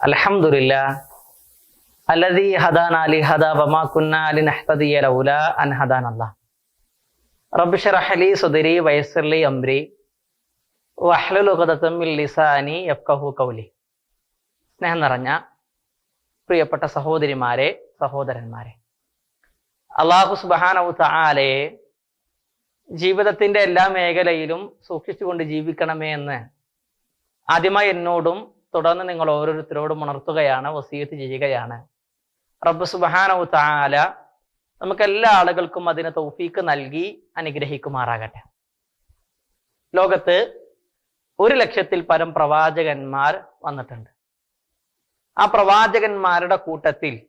അൽഹംദുലില്ലാ അല്ലദീ ഹദാന ഹദാ വമാ കുന്ന ലിനഹ്തദിയ ലൗല അൻ ഹദാനല്ലാഹ് റബ്ബ് ഷറഹലി സുദരി വയസ്സർലി അംരി മിൻ ലിസാനി യഫ്ഖഹു ഖൗലി. സ്നേഹം നിറഞ്ഞ പ്രിയപ്പെട്ട സഹോദരിമാരെ സഹോദരന്മാരെ അള്ളാഹു സുബ്ഹാനഹു തആലയെ ജീവിതത്തിന്റെ എല്ലാ മേഖലയിലും സൂക്ഷിച്ചുകൊണ്ട് ജീവിക്കണമേ എന്ന് ആദ്യമായി എന്നോടും തുടർന്ന് നിങ്ങൾ ഓരോരുത്തരോടും ഉണർത്തുകയാണ് വസീയത്ത് ചെയ്യുകയാണ്. റബ്ബ് സുബാനവു താല നമുക്ക് എല്ലാ ആളുകൾക്കും അതിന് തൗഫീക്ക് നൽകി അനുഗ്രഹിക്കുമാറാകട്ടെ. ലോകത്ത് ഒരു ലക്ഷത്തിൽ പരം പ്രവാചകന്മാർ വന്നിട്ടുണ്ട്. ആ പ്രവാചകന്മാരുടെ കൂട്ടത്തിൽ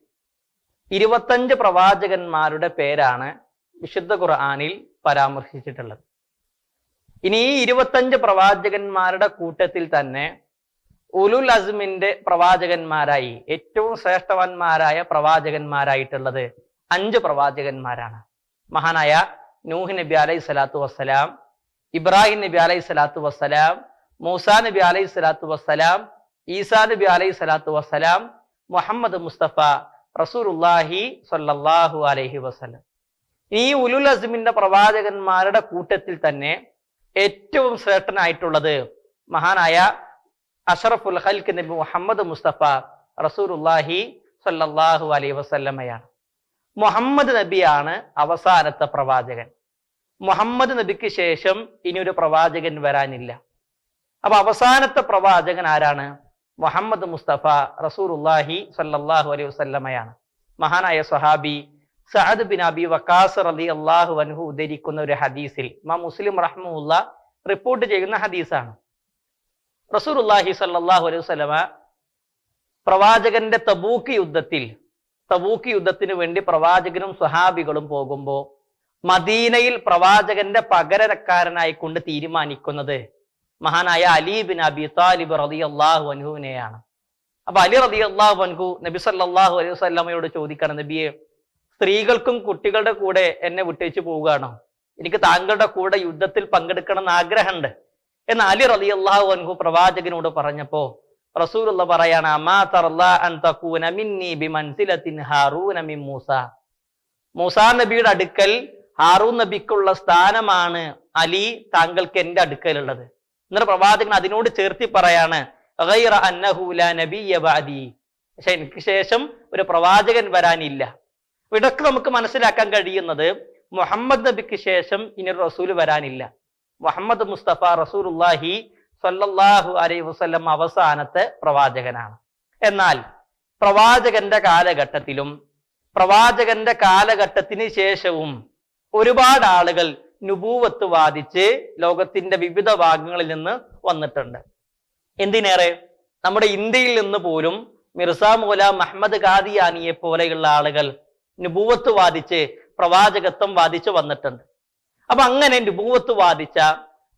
ഇരുപത്തഞ്ച് പ്രവാചകന്മാരുടെ പേരാണ് വിശുദ്ധ ഖുർആാനിൽ പരാമർശിച്ചിട്ടുള്ളത്. ഇനി ഈ ഇരുപത്തഞ്ച് പ്രവാചകന്മാരുടെ കൂട്ടത്തിൽ തന്നെ ഉലുൽ അസ്മിന്റെ പ്രവാചകന്മാരായി ഏറ്റവും ശ്രേഷ്ഠവാന്മാരായ പ്രവാചകന്മാരായിട്ടുള്ളത് അഞ്ച് പ്രവാചകന്മാരാണ്. മഹാനായ നൂഹ് നബി അലൈഹി സ്വലാത്തു വസ്സലാം ഇബ്രാഹിം നബി അലൈഹി സ്വലാത്തു വസ്സലാം മൂസാ നബി അലൈഹി സ്വലാത്തു വസ്സലാം ഈസാ നബി അലൈഹി സ്വലാത്തു വസ്സലാം മുഹമ്മദ് മുസ്തഫ റസൂലുല്ലാഹി സ്വല്ലല്ലാഹു അലൈഹി വസല്ലം. ഈ ഉലുൽ അസ്മിന്റെ പ്രവാചകന്മാരുടെ കൂട്ടത്തിൽ തന്നെ ഏറ്റവും ശ്രേഷ്ഠനായിട്ടുള്ളത് മഹാനായ അഷറഫുൽ ഹൽക്ക് നബി മുഹമ്മദ് മുസ്തഫ റസൂലുല്ലാഹി സല്ലാഹു അലൈ വസല്ലമയാണ്. മുഹമ്മദ് നബിയാണ് അവസാനത്തെ പ്രവാചകൻ. മുഹമ്മദ് നബിക്ക് ശേഷം ഇനി ഒരു പ്രവാചകൻ വരാനില്ല. അപ്പൊ അവസാനത്തെ പ്രവാചകൻ ആരാണ്? മുഹമ്മദ് മുസ്തഫ റസൂർഹി സല്ലാഹു അലൈഹി വസല്ലമയാണ്. മഹാനായ സ്വഹാബി സഅദ് ബിൻ അബി വക്കാസ് അലി അള്ളാഹു അൻഹു ഉദ്ധരിക്കുന്ന ഒരു ഹദീസിൽ മാ മുസ്ലിം റഹ്മുല്ല റിപ്പോർട്ട് ചെയ്യുന്ന ഹദീസാണ്. റസൂലുല്ലാഹി സല്ലല്ലാഹു അലൈഹി സ്വലമ പ്രവാചകന്റെ തബൂക്ക് യുദ്ധത്തിൽ തബൂക്ക് യുദ്ധത്തിന് വേണ്ടി പ്രവാചകനും സ്വഹാബികളും പോകുമ്പോൾ മദീനയിൽ പ്രവാചകന്റെ പകരക്കാരനായി കൊണ്ട് തീരുമാനിക്കുന്നത് മഹാനായ അലി ബിൻ അബി താലിബ് റതി അള്ളാഹു അനുഹുവിനെയാണ് അപ്പൊ അലി റതി അള്ളാഹു അൻഹു നബി സല്ലാഹു അലൈഹി വസല്ലമയോട് ചോദിക്കണം നബിയെ സ്ത്രീകൾക്കും കുട്ടികളുടെ കൂടെ എന്നെ വിട്ടേച്ച് പോവുകയാണോ? എനിക്ക് താങ്കളുടെ കൂടെ യുദ്ധത്തിൽ പങ്കെടുക്കണം എന്ന് ആഗ്രഹമുണ്ട്. എന്ന് അലി റലി അള്ളാഹു അൻഹു പ്രവാചകനോട് പറഞ്ഞപ്പോ റസൂലുള്ള പറയാണ് മൂസ. നബിയുടെ അടുക്കൽ ഹാറൂൻ നബിക്കുള്ള സ്ഥാനമാണ് അലി താങ്കൾക്ക് എന്റെ അടുക്കലുള്ളത്. എന്നിട്ട് പ്രവാചകൻ അതിനോട് ചേർത്തി പറയാണ് പക്ഷെ എനിക്ക് ശേഷം ഒരു പ്രവാചകൻ വരാനില്ല. ഇടയ്ക്ക് നമുക്ക് മനസ്സിലാക്കാൻ കഴിയുന്നത് മുഹമ്മദ് നബിക്ക് ശേഷം ഇനി റസൂൽ വരാനില്ല. മുഹമ്മദ് മുസ്തഫ റസൂലുല്ലാഹി സല്ലല്ലാഹു അലൈഹി വസ്ലം അവസാനത്തെ പ്രവാചകനാണ്. എന്നാൽ പ്രവാചകന്റെ കാലഘട്ടത്തിലും പ്രവാചകന്റെ കാലഘട്ടത്തിന് ശേഷവും ഒരുപാട് ആളുകൾ നുപൂവത്ത് വാദിച്ച് ലോകത്തിന്റെ വിവിധ ഭാഗങ്ങളിൽ നിന്ന് വന്നിട്ടുണ്ട്. എന്തിനേറെ? നമ്മുടെ ഇന്ത്യയിൽ നിന്ന് പോലും മിർസ മൂല മഹമ്മദ് ഖാദിയാനിയെ പോലെയുള്ള ആളുകൾ നുപൂവത്ത് വാദിച്ച് പ്രവാചകത്വം വാദിച്ച് വന്നിട്ടുണ്ട്. അപ്പൊ അങ്ങനെ നുപൂവത്ത് വാദിച്ച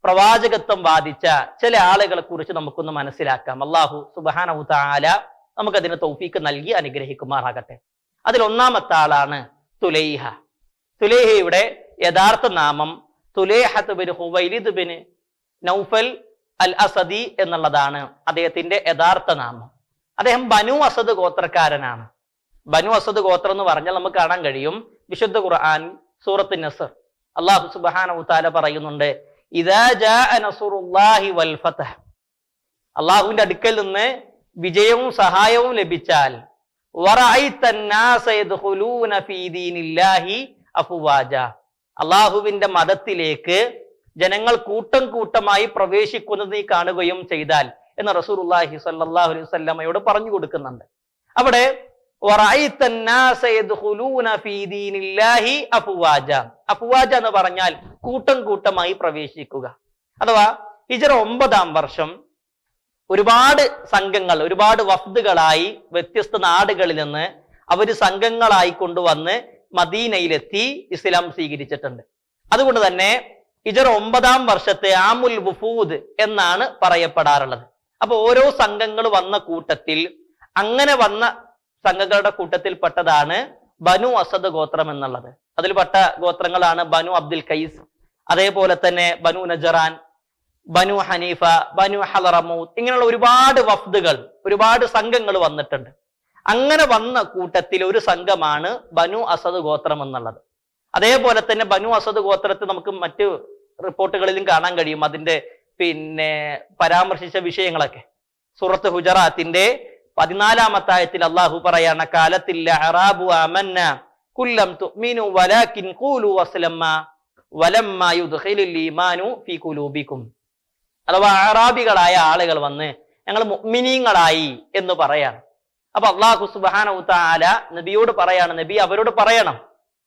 പ്രവാചകത്വം വാദിച്ച ചില ആളുകളെ കുറിച്ച് നമുക്കൊന്ന് മനസ്സിലാക്കാം. അള്ളാഹു സുബാനഹു നമുക്ക് നമുക്കതിന് തൗഫീക്ക് നൽകി അനുഗ്രഹിക്കുമാറാകട്ടെ. അതിൽ ഒന്നാമത്തെ ആളാണ് തുലൈഹ. തുലേഹയുടെ യഥാർത്ഥ നാമം തുലേഹത്ത് നൗഫൽ അൽ അസദി എന്നുള്ളതാണ് അദ്ദേഹത്തിന്റെ യഥാർത്ഥ നാമം. അദ്ദേഹം ബനു അസദ് ഗോത്രക്കാരനാണ്. ബനു അസദ് ഗോത്രം എന്ന് പറഞ്ഞാൽ നമുക്ക് കാണാൻ കഴിയും വിശുദ്ധ ഖുർആൻ സൂറത്ത് നസർ. അള്ളാഹു സുബാന പറയുന്നുണ്ട് അള്ളാഹുവിന്റെ അടുക്കൽ നിന്ന് വിജയവും സഹായവും ലഭിച്ചാൽ അള്ളാഹുവിന്റെ മതത്തിലേക്ക് ജനങ്ങൾ കൂട്ടം കൂട്ടമായി പ്രവേശിക്കുന്നത് നീ കാണുകയും ചെയ്താൽ എന്ന് റസൂർ അള്ളാഹി സല്ലാഹു അലൈഹി പറഞ്ഞു കൊടുക്കുന്നുണ്ട്. അവിടെ അഫുവാജ. എന്ന് പറഞ്ഞാൽ കൂട്ടം കൂട്ടമായി പ്രവേശിക്കുക. അഥവാ ഹിജറ ഒമ്പതാം വർഷം ഒരുപാട് സംഘങ്ങൾ ഒരുപാട് വഫ്ദുകളായി വ്യത്യസ്ത നാടുകളിൽ നിന്ന് അവർ സംഘങ്ങളായി കൊണ്ടുവന്ന് മദീനയിലെത്തി ഇസ്ലാം സ്വീകരിച്ചിട്ടുണ്ട്. അതുകൊണ്ട് തന്നെ ഹിജറ ഒമ്പതാം വർഷത്തെ ആമുൽ വുഫൂദ് എന്നാണ് പറയപ്പെടാറുള്ളത്. അപ്പൊ ഓരോ സംഘങ്ങൾ വന്ന കൂട്ടത്തിൽ അങ്ങനെ വന്ന സംഘങ്ങളുടെ കൂട്ടത്തിൽപ്പെട്ടതാണ് ബനു അസദ് ഗോത്രം എന്നുള്ളത്. അതിൽപ്പെട്ട ഗോത്രങ്ങളാണ് ബനു അബ്ദുൽ കൈസ് അതേപോലെ തന്നെ ബനു നജറാൻ ബനു ഹനീഫ ബനു ഹലറമൂത്ത് ഇങ്ങനെയുള്ള ഒരുപാട് വഫ്ദുകൾ ഒരുപാട് സംഘങ്ങൾ വന്നിട്ടുണ്ട്. അങ്ങനെ വന്ന കൂട്ടത്തിൽ ഒരു സംഘമാണ് ബനു അസദ് ഗോത്രം എന്നുള്ളത്. അതേപോലെ തന്നെ ബനു അസദ് ഗോത്രത്തെ നമുക്ക് മറ്റു റിപ്പോർട്ടുകളിലും കാണാൻ കഴിയും. അതിന്റെ പിന്നെ പരാമർശിച്ച വിഷയങ്ങളൊക്കെ. സൂറത്ത് ഹുജറാത്തിന്റെ പതിനാലാമത്തെ ആയത്തിൽ അള്ളാഹു പറയാണ് കാലത്തില്ല അറാബു അമന്ന കുല്ലം തുമീനു വലാകിൻ ഖൂലു വസ്ലമ്മ വലമ്മ യുദ്ഖിലിൽ ഈമാനു ഫീ കുലൂബിക്കും അഥവാ അറാബികളായ ആളുകൾ വന്ന് ഞങ്ങൾ മുഅ്മിനീങ്ങളായി എന്ന് പറയാണ്. അപ്പൊ അള്ളാഹു സുബ്ഹാനഹു തആല നബിയോട് പറയാണ് നബി അവരോട് പറയണം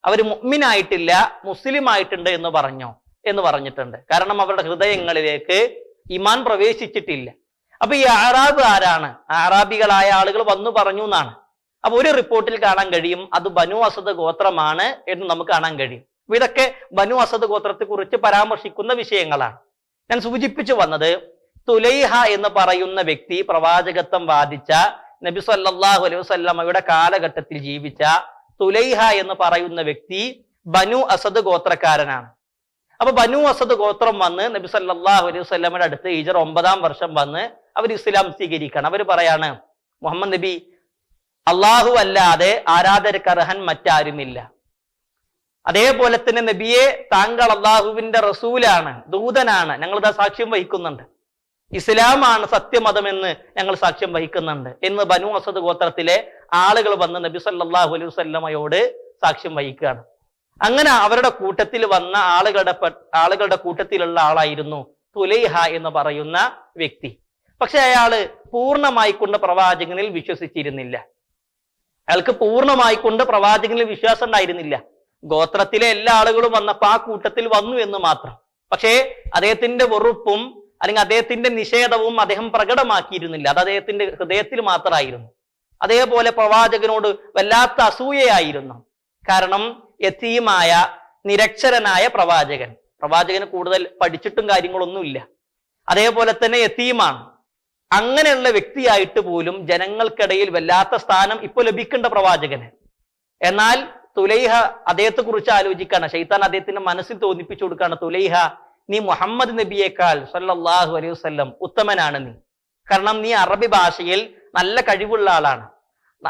അവർ മുഗ്മിനായിട്ടില്ല മുസ്ലിം ആയിട്ടുണ്ട് എന്ന് പറഞ്ഞോ എന്ന് പറഞ്ഞിട്ടുണ്ട്. കാരണം അവരുടെ ഹൃദയങ്ങളിലേക്ക് ഇമാൻ പ്രവേശിച്ചിട്ടില്ല. അപ്പൊ ഈ അറാബ് ആരാണ്? അറാബികളായ ആളുകൾ വന്നു പറഞ്ഞു എന്നാണ്. അപ്പൊ ഒരു റിപ്പോർട്ടിൽ കാണാൻ കഴിയും അത് ബനു അസദ് ഗോത്രമാണ് എന്ന് നമുക്ക് കാണാൻ കഴിയും. അപ്പൊ ഇതൊക്കെ ബനു അസദ് ഗോത്രത്തെ കുറിച്ച് പരാമർശിക്കുന്ന വിഷയങ്ങളാണ്. ഞാൻ സൂചിപ്പിച്ചു വന്നത് തുലൈഹ എന്ന് പറയുന്ന വ്യക്തി പ്രവാചകത്വം വാദിച്ച നബി സല്ലാഹു അലൈഹി വസല്ലമയുടെ കാലഘട്ടത്തിൽ ജീവിച്ച തുലൈഹ എന്ന് പറയുന്ന വ്യക്തി ബനു അസദ് ഗോത്രക്കാരനാണ്. അപ്പൊ ബനു അസദ് ഗോത്രം വന്ന് നബി സല്ലാഹു അലൈഹി വസല്ലമയുടെ അടുത്ത് ഈജർ ഒമ്പതാം വർഷം വന്ന് അവർ ഇസ്ലാം സ്വീകരിക്കണം. അവർ പറയാണ് മുഹമ്മദ് നബി അള്ളാഹു അല്ലാതെ ആരാധകർഹൻ മറ്റാരുമില്ല. അതേപോലെ തന്നെ നബിയെ താങ്കൾ അള്ളാഹുവിന്റെ റസൂലാണ് ദൂതനാണ് ഞങ്ങളിതാ സാക്ഷ്യം വഹിക്കുന്നുണ്ട്. ഇസ്ലാമാണ് സത്യമതമെന്ന് ഞങ്ങൾ സാക്ഷ്യം വഹിക്കുന്നുണ്ട് എന്ന് ബനു അസദ് ഗോത്രത്തിലെ ആളുകൾ വന്ന് നബി സല്ലാഹു അലൈഹി വസല്ലമയോട് സാക്ഷ്യം വഹിക്കുകയാണ്. അങ്ങനെ അവരുടെ കൂട്ടത്തിൽ വന്ന ആളുകളുടെ ആളുകളുടെ കൂട്ടത്തിലുള്ള ആളായിരുന്നു തുലൈഹ എന്ന് പറയുന്ന വ്യക്തി. പക്ഷെ അയാൾ പൂർണമായി കൊണ്ട് പ്രവാചകനിൽ വിശ്വസിച്ചിരുന്നില്ല. അയാൾക്ക് പൂർണമായി കൊണ്ട് പ്രവാചകനിൽ വിശ്വാസം ഉണ്ടായിരുന്നില്ല. ഗോത്രത്തിലെ എല്ലാ ആളുകളും വന്നപ്പോൾ ആ കൂട്ടത്തിൽ വന്നു എന്ന് മാത്രം. പക്ഷേ അദ്ദേഹത്തിന്റെ വെറുപ്പും അല്ലെങ്കിൽ അദ്ദേഹത്തിന്റെ നിഷേധവും അദ്ദേഹം പ്രകടമാക്കിയിരുന്നില്ല. അത് അദ്ദേഹത്തിന്റെ ഹൃദയത്തിൽ മാത്രമായിരുന്നു. അതേപോലെ പ്രവാചകനോട് വല്ലാത്ത അസൂയയായിരുന്നു. കാരണം യത്തീമായ നിരക്ഷരനായ പ്രവാചകൻ. പ്രവാചകന് കൂടുതൽ പഠിച്ചിട്ടും കാര്യങ്ങളൊന്നുമില്ല. അതേപോലെ തന്നെ യത്തീമാണ്. അങ്ങനെയുള്ള വ്യക്തിയായിട്ട് പോലും ജനങ്ങൾക്കിടയിൽ വല്ലാത്ത സ്ഥാനം ഇപ്പൊ ലഭിക്കേണ്ട പ്രവാചകന്. എന്നാൽ തുലൈഹ അദ്ദേഹത്തെ കുറിച്ച് ആലോചിക്കാണ്. ഷെയ്ത്താൻ അദ്ദേഹത്തിന്റെ മനസ്സിൽ തോന്നിപ്പിച്ചു കൊടുക്കാണ് തുലൈഹ നീ മുഹമ്മദ് നബിയേക്കാൾ സല്ലാഹു അലൈഹി വസല്ലം ഉത്തമനാണ് നീ. കാരണം നീ അറബി ഭാഷയിൽ നല്ല കഴിവുള്ള ആളാണ്.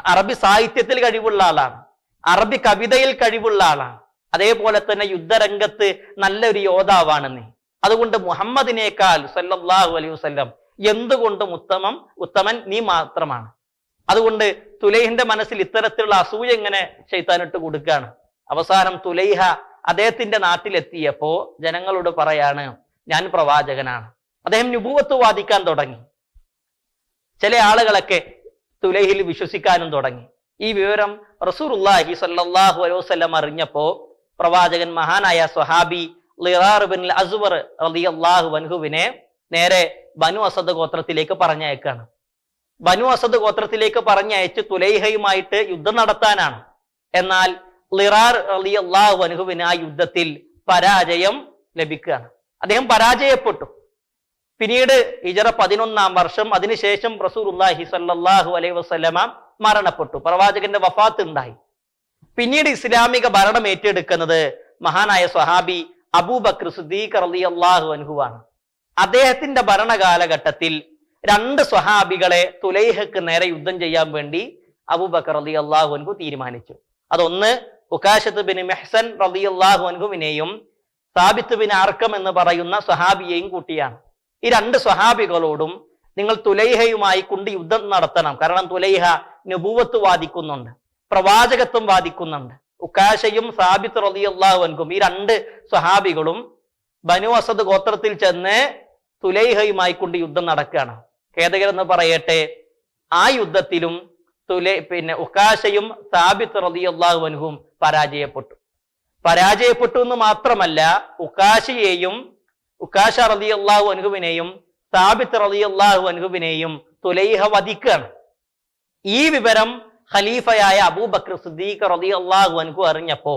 അറബി സാഹിത്യത്തിൽ കഴിവുള്ള ആളാണ്. അറബി കവിതയിൽ കഴിവുള്ള ആളാണ്. അതേപോലെ തന്നെ യുദ്ധരംഗത്ത് നല്ലൊരു യോദ്ധാവാണ് നീ. അതുകൊണ്ട് മുഹമ്മദിനേക്കാൾ സല്ലാഹു അലൈഹി വസല്ലം എന്തുകൊണ്ടും ഉത്തമം ഉത്തമൻ നീ മാത്രമാണ്? അതുകൊണ്ട് തുലൈഹിന്റെ മനസ്സിൽ ഇത്തരത്തിലുള്ള അസൂയ ഇങ്ങനെ ശൈത്താനിട്ട് കൊടുക്കുകയാണ്. അവസാനം തുലൈഹ അദ്ദേഹത്തിന്റെ നാട്ടിലെത്തിയപ്പോ ജനങ്ങളോട് പറയാണ് ഞാൻ പ്രവാചകനാണ്. അദ്ദേഹം നുപൂവത്ത് വാദിക്കാൻ തുടങ്ങി. ചില ആളുകളൊക്കെ തുലൈഹിൽ വിശ്വസിക്കാനും തുടങ്ങി. ഈ വിവരം റസൂർഹി സല്ലാഹു അലൈവല്ലം അറിഞ്ഞപ്പോ പ്രവാചകൻ മഹാനായ സ്വഹാബി ലിറാർ ബിൻ അസ്വർ റളിയല്ലാഹു അൻഹുവിനെ നേരെ ബനു അസദ് ഗോത്രത്തിലേക്ക് പറഞ്ഞയക്കാണ്. ബനു അസദ് ഗോത്രത്തിലേക്ക് പറഞ്ഞയച്ച് തുലൈഹയുമായിട്ട് യുദ്ധം നടത്താനാണ്. എന്നാൽ ലിറാർ അലി റളിയല്ലാഹു അനുഹുവിന് ആ യുദ്ധത്തിൽ പരാജയം ലഭിക്കുകയാണ്. അദ്ദേഹം പരാജയപ്പെട്ടു. പിന്നീട് ഇജറ പതിനൊന്നാം വർഷം അതിനുശേഷം റസൂലുള്ളാഹി സല്ലാഹു അലൈഹി വസ്ലമ മരണപ്പെട്ടു. പ്രവാചകന്റെ വഫാത്ത് ഉണ്ടായി. പിന്നീട് ഇസ്ലാമിക ഭരണം ഏറ്റെടുക്കുന്നത് മഹാനായ സ്വഹാബി അബൂബക്കർ സുദ്ദീഖ് അള്ളാഹു അൻഹുവാണ് അദ്ദേഹത്തിന്റെ ഭരണകാലഘട്ടത്തിൽ രണ്ട് സ്വഹാബികളെ തുലൈഹക്ക് നേരെ യുദ്ധം ചെയ്യാൻ വേണ്ടി അബൂബക്കർ റളിയല്ലാഹു അൻഹു തീരുമാനിച്ചു. അതൊന്ന് ഉക്കാശത്ത് ബിൻ മെഹ്സൻ റളിയല്ലാഹു അൻഹുവിനെയും സാബിത്ത് ബിൻ ആർക്കം എന്ന് പറയുന്ന സ്വഹാബിയെയും കൂട്ടിയാണ്. ഈ രണ്ട് സ്വഹാബികളോടും നിങ്ങൾ തുലൈഹയുമായി കൊണ്ട് യുദ്ധം നടത്തണം. കാരണം തുലൈഹ നബൂവത്ത് വാദിക്കുന്നുണ്ട് പ്രവാചകത്വം വാദിക്കുന്നുണ്ട്. ഉക്കാശയും സാബിത്ത് റളിയല്ലാഹു അൻഹും ഈ രണ്ട് സ്വഹാബികളും ബനു അസദ് ഗോത്രത്തിൽ ചെന്ന് തുലൈഹയുമായി കൊണ്ട് യുദ്ധം നടക്കുകയാണ്. ഖേദകരെന്ന് പറയട്ടെ ആ യുദ്ധത്തിലും തുലൈ പിന്നെ ഉക്കാശയും സാബിത്ത് റളിയല്ലാഹു അൻഹും പരാജയപ്പെട്ടു. പരാജയപ്പെട്ടു എന്ന് മാത്രമല്ല ഉക്കാശയെയും ഉക്കാശ റളിയല്ലാഹു അൻഹുവിനെയും സാബിത്ത് റളിയല്ലാഹു അൻഹുവിനെയും തുലൈഹ വധിക്കുകയാണ്. ഈ വിവരം ഖലീഫയായ അബൂബക്കർ സിദ്ദീഖ് റളിയല്ലാഹു അൻഹു അറിഞ്ഞപ്പോ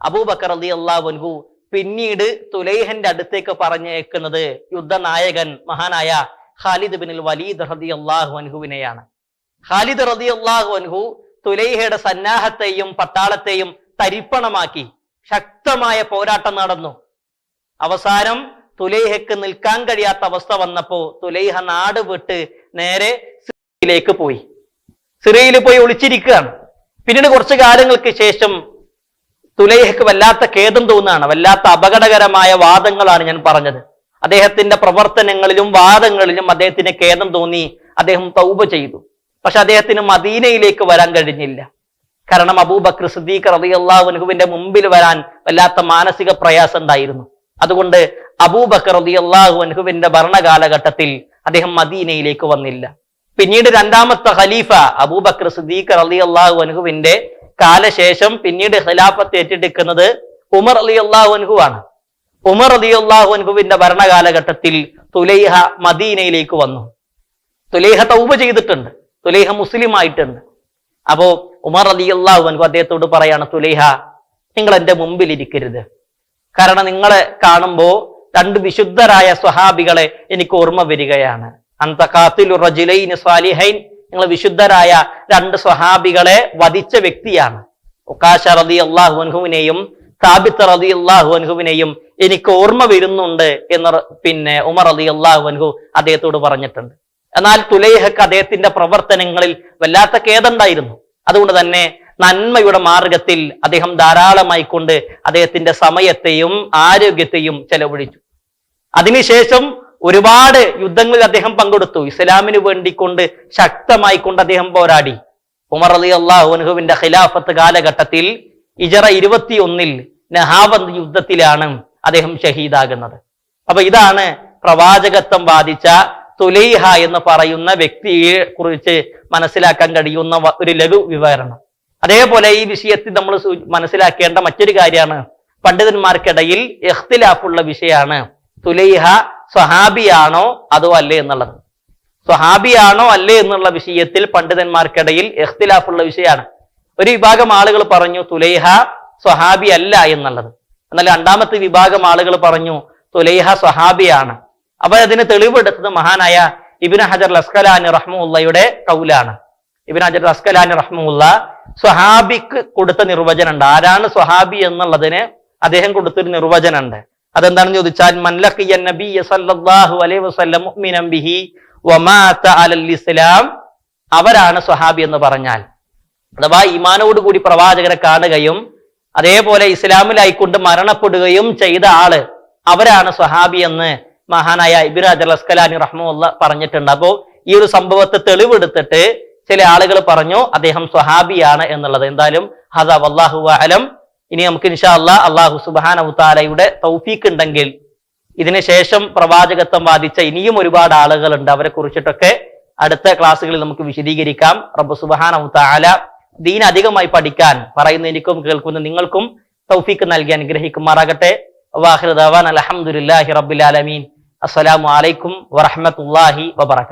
അബൂബക്കർ റളിയല്ലാഹു അൻഹു പിന്നീട് തുലൈഹന്റെ അടുത്തേക്ക് പറഞ്ഞേക്കുന്നത് യുദ്ധനായകൻ മഹാനായ ഖാലിദ് ബിൻ വലീദ് റതി അള്ളാഹു അൻഹുവിനെയാണ്. ഖാലിദ് റതി അള്ളാഹു അൻഹു തുലൈഹയുടെ സന്നാഹത്തെയും പട്ടാളത്തെയും തരിപ്പണമാക്കി ശക്തമായ പോരാട്ടം നടന്നു. അവസാനം തുലൈഹയ്ക്ക് നിൽക്കാൻ കഴിയാത്ത അവസ്ഥ വന്നപ്പോ തുലൈഹ നാട് വിട്ട് നേരെ സിറിയയിലേക്ക് പോയി. സിറിയയിൽ പോയി ഒളിച്ചിരിക്കുകയാണ്. പിന്നീട് കുറച്ചു കാലങ്ങൾക്ക് ശേഷം തുലൈഹക്ക് വല്ലാത്ത ഖേദം തോന്നുകയാണ്. വല്ലാത്ത അപകടകരമായ വാദങ്ങളാണ് ഞാൻ പറഞ്ഞത്. അദ്ദേഹത്തിന്റെ പ്രവർത്തനങ്ങളിലും വാദങ്ങളിലും അദ്ദേഹത്തിന് ഖേദം തോന്നി അദ്ദേഹം തൗബ ചെയ്തു. പക്ഷെ അദ്ദേഹത്തിന് മദീനയിലേക്ക് വരാൻ കഴിഞ്ഞില്ല. കാരണം അബൂബക്കർ സിദ്ദീഖ് അള്ളാഹുനുഹുവിന്റെ മുമ്പിൽ വരാൻ വല്ലാത്ത മാനസിക പ്രയാസം ഉണ്ടായിരുന്നു. അതുകൊണ്ട് അബൂബക്കർ റളിയല്ലാഹുവിന്റെ ഭരണകാലഘട്ടത്തിൽ അദ്ദേഹം മദീനയിലേക്ക് വന്നില്ല. പിന്നീട് രണ്ടാമത്തെ ഖലീഫ അബൂബക്കർ സിദ്ദീഖ് റളിയല്ലാഹു അൻഹുവിന്റെ കാലശേഷം പിന്നീട് ഖിലാഫത്ത് ഏറ്റെടുക്കുന്നത് ഉമർ അലി അള്ളാഹുൻഹു ആണ്. ഉമർ അലി അള്ളാഹുൻഹുവിന്റെ ഭരണകാലഘട്ടത്തിൽ തുലൈഹ മദീനയിലേക്ക് വന്നു. തുലൈഹ തൗബ ചെയ്തിട്ടുണ്ട്. തുലൈഹ മുസ്ലിം ആയിട്ടുണ്ട് അപ്പോ ഉമർ അലി അള്ളാഹു അൻഹു അദ്ദേഹത്തോട് പറയാണ് തുലൈഹ നിങ്ങൾ എന്റെ മുമ്പിൽ ഇരിക്കരുത് കാരണം നിങ്ങളെ കാണുമ്പോ രണ്ട് വിശുദ്ധരായ സ്വഹാബികളെ എനിക്ക് ഓർമ്മ വരികയാണ്. അന്തകാത്തിൽ റജിലൈൻ സ്വാലിഹൈൻ നിങ്ങൾ വിശുദ്ധരായ രണ്ട് സ്വഹാബികളെ വധിച്ച വ്യക്തിയാണ്. ഉക്കാശ റതി അള്ളാഹു അൻഹുവിനെയും സാബിത്ത് റതി അള്ളാഹു അൻഹുവിനെയും എനിക്ക് ഓർമ്മ വരുന്നുണ്ട് എന്ന് പിന്നെ ഉമർ അലി അള്ളാഹു അൻഹു അദ്ദേഹത്തോട് പറഞ്ഞിട്ടുണ്ട്. എന്നാൽ തുലൈഹക്ക് അദ്ദേഹത്തിന്റെ പ്രവർത്തനങ്ങളിൽ വല്ലാത്ത ഖേദമുണ്ടായിരുന്നു. അതുകൊണ്ട് തന്നെ നന്മയുടെ മാർഗത്തിൽ അദ്ദേഹം ധാരാളമായി കൊണ്ട് അദ്ദേഹത്തിന്റെ സമയത്തെയും ആരോഗ്യത്തെയും ചെലവഴിച്ചു. അതിനുശേഷം ഒരുപാട് യുദ്ധങ്ങളിൽ അദ്ദേഹം പങ്കെടുത്തു. ഇസ്ലാമിന് വേണ്ടിക്കൊണ്ട് ശക്തമായി കൊണ്ട് അദ്ദേഹം പോരാടി. ഉമർ അലി അള്ളാഹുനുഹുവിന്റെ ഖിലാഫത്ത് കാലഘട്ടത്തിൽ ഇജറ ഇരുപത്തിയൊന്നിൽ നഹാബന്ദ് യുദ്ധത്തിലാണ് അദ്ദേഹം ഷഹീദാകുന്നത്. അപ്പൊ ഇതാണ് പ്രവാചകത്വം ബാധിച്ച തുലൈഹ എന്ന് പറയുന്ന വ്യക്തിയെ കുറിച്ച് മനസ്സിലാക്കാൻ കഴിയുന്ന ഒരു ലഘു വിവരണം. അതേപോലെ ഈ വിഷയത്തിൽ നമ്മൾ മനസ്സിലാക്കേണ്ട മറ്റൊരു കാര്യമാണ്. പണ്ഡിതന്മാർക്കിടയിൽ എഖ്തിലാഫുള്ള വിഷയമാണ് തുലൈഹ സ്വഹാബിയാണോ അതോ അല്ലേ എന്നുള്ളത്? സ്വഹാബിയാണോ അല്ലേ എന്നുള്ള വിഷയത്തിൽ പണ്ഡിതന്മാർക്കിടയിൽ എഖ്തിലാഫുള്ള വിഷയമാണ്. ഒരു വിഭാഗം ആളുകൾ പറഞ്ഞു തുലൈഹ സ്വഹാബി അല്ല എന്നുള്ളത്. എന്നാൽ രണ്ടാമത്തെ വിഭാഗം ആളുകൾ പറഞ്ഞു തുലൈഹ സ്വഹാബിയാണ്. അപ്പൊ അതിന് തെളിവെടുത്തത് മഹാനായ ഇബിന് ഹജർ ലസ്കലാനി റഹ്മുള്ളയുടെ കൗലാണ്. ഇബിൻ ഹജർ ലസ്കലാനി റഹ്മുള്ള സ്വഹാബിക്ക് കൊടുത്ത നിർവചനം ഉണ്ട് ആരാണ് സ്വഹാബി എന്നുള്ളതിന് അദ്ദേഹം കൊടുത്തൊരു നിർവചനം ഉണ്ട് അതെന്താണെന്ന് ചോദിച്ചാൽ മൻലഖിയ നബിയ സല്ലല്ലാഹു അലൈഹി വസല്ലം മുഅ്മിനൻ ബിഹി വമാത അലൽ ഇസ്ലാം അവരാണ് സ്വഹാബി എന്ന് പറഞ്ഞാൽ. അഥവാ ഈമാനോട് കൂടി പ്രവാചകരെ കാണുകയും അതേപോലെ ഇസ്ലാമിലായിക്കൊണ്ട് മരണപ്പെടുകയും ചെയ്ത ആൾ അവരാണ് സ്വഹാബി എന്ന് മഹാനായ ഇബിറാജ് അസ്കലാനി റഹ്മുല്ല പറഞ്ഞിട്ടുണ്ട്. അപ്പോ ഈ ഒരു സംഭവത്തെ തെളിവെടുത്തിട്ട് ചില ആളുകൾ പറഞ്ഞു അദ്ദേഹം സ്വഹാബിയാണ് എന്നുള്ളത്. എന്തായാലും ഹദ വല്ലാഹു അലം ഇനി നമുക്ക് ഇൻഷാ അല്ലാ അള്ളാഹു സുബാന താലയുടെ തൗഫീക്ക് ഉണ്ടെങ്കിൽ ഇതിനുശേഷം പ്രവാചകത്വം വാദിച്ച ഇനിയും ഒരുപാട് ആളുകളുണ്ട്. അവരെ കുറിച്ചിട്ടൊക്കെ അടുത്ത ക്ലാസ്സുകളിൽ നമുക്ക് വിശദീകരിക്കാം. റബ്ബ് സുബാന താല ദീൻ അധികമായി പഠിക്കാൻ പറയുന്ന എനിക്കും കേൾക്കുന്ന നിങ്ങൾക്കും തൗഫീക്ക് നൽകി അനുഗ്രഹിക്കുമാറാകട്ടെ. വാഹിർ ദവാൻ അലഹമുല്ലാഹി റബ്ബിൽ ആലമീൻ. അസ്സലാമു അലൈക്കും വറഹ്മത്തുള്ളാഹി വബറകാതുഹു